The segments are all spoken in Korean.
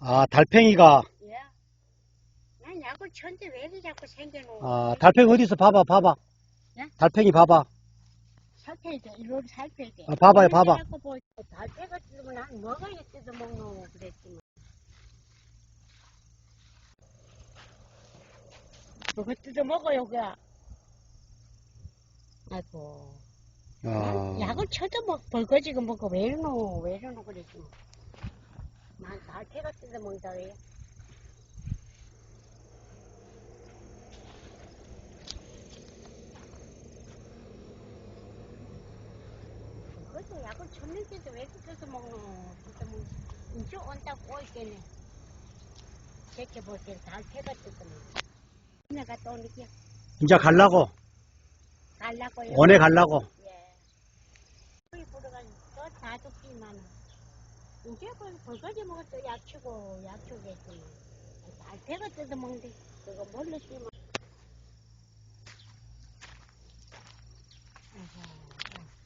아, 달팽이가, 예. 난 약을 쳤는데 왜 이렇게 자꾸 생겨노? 아, 달팽이 어디서 봐봐, 봐봐. 예? 달팽이 봐봐. 살펴야 돼. 이리로 살펴야 돼. 아, 봐봐요, 봐봐. 달패가 뜯으면 난 먹어야 뜯어 먹노 그랬지만. 그거 뜯어 먹어요, 그. 아이고. 아, 약을 쳐도 먹, 벌거지고 먹고 왜 이러노, 왜 이러노 그랬지. 난 달패가 뜯어 먹다 왜. 그것도 약을 쳤는데도 왜 뜯어서 먹노? 진짜 뭐, 이제 온다고 볼때 달패가 뜯어 먹어. 내가 또 이렇게 이제 갈라고. 갈라고요. 원에 갈라고. 예. 거기 보러가니 또다 죽기만. 이제 그 벌거지 먹어도 약치고 약초겠지. 알패가 뜯어 먹는데 그거 몰랐지만.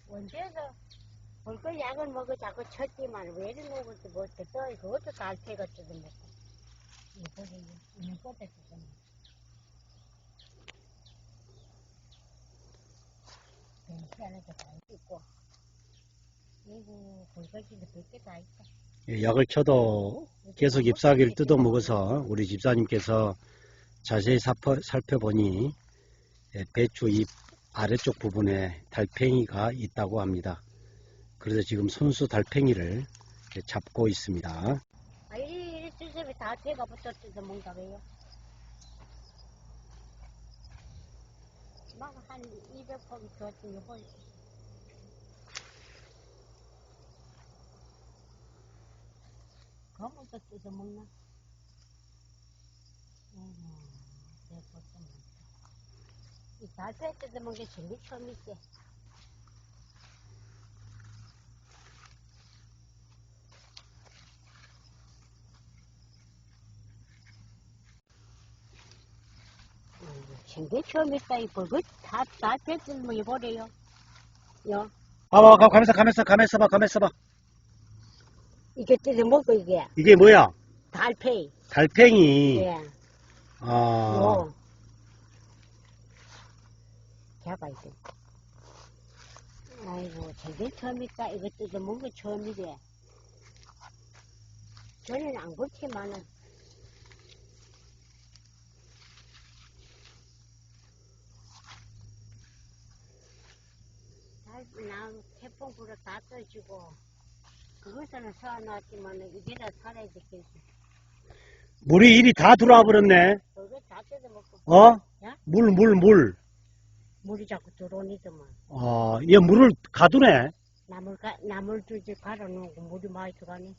언제서 벌거 약을 먹어 자꾸 쳤지만 왜 이리 먹을지 또 그것도 다 알패가 뜯어 먹고. 이거지 이거 뜯어 먹고. 괜찮아서 다 있고. 다. 예, 약을 쳐도 계속 잎사귀를 뜯어 먹어서 우리 집사님께서 자세히 살펴, 살펴보니 예, 배추 잎 아래쪽 부분에 달팽이가 있다고 합니다. 그래서 지금 손수 달팽이를 이렇게 잡고 있습니다. 아, 이리, 이리 주세요. 다 제가 붙어 뜯어 먹다고요. 막한 200포기 줬지, 이거. 또 뜯어 먹나? 음, 내 것도 많다. 이 달걀 뜯어 먹는 게 제일 처음이지. 생계 처음 있다 이거 그다다 됐으면 뭐 이거래요. 요 봐봐, 가, 가면서, 가면서, 가면서 봐, 가면서 봐. 이게 뜯어 먹고 이게 이게 뭐야? 달팽이. 달팽이. 예. 아, 요. 잡아 있어. 아이고 생계 처음 있다 이거 뜯어 먹은 거 처음이래. 저는 안 그렇지만은 나 태풍 불어 다 떠지고 그것은 써놨지만은 이게 다 되겠지. 물이 이리 다 들어와 버렸네. 그거 다 뜯어 먹고 어? 야? 물, 물, 물. 물이 자꾸 들어오니더만 어, 얘 물을 가두네. 나물 가 나물 두지 갈아놓고 물이 많이 들어가네.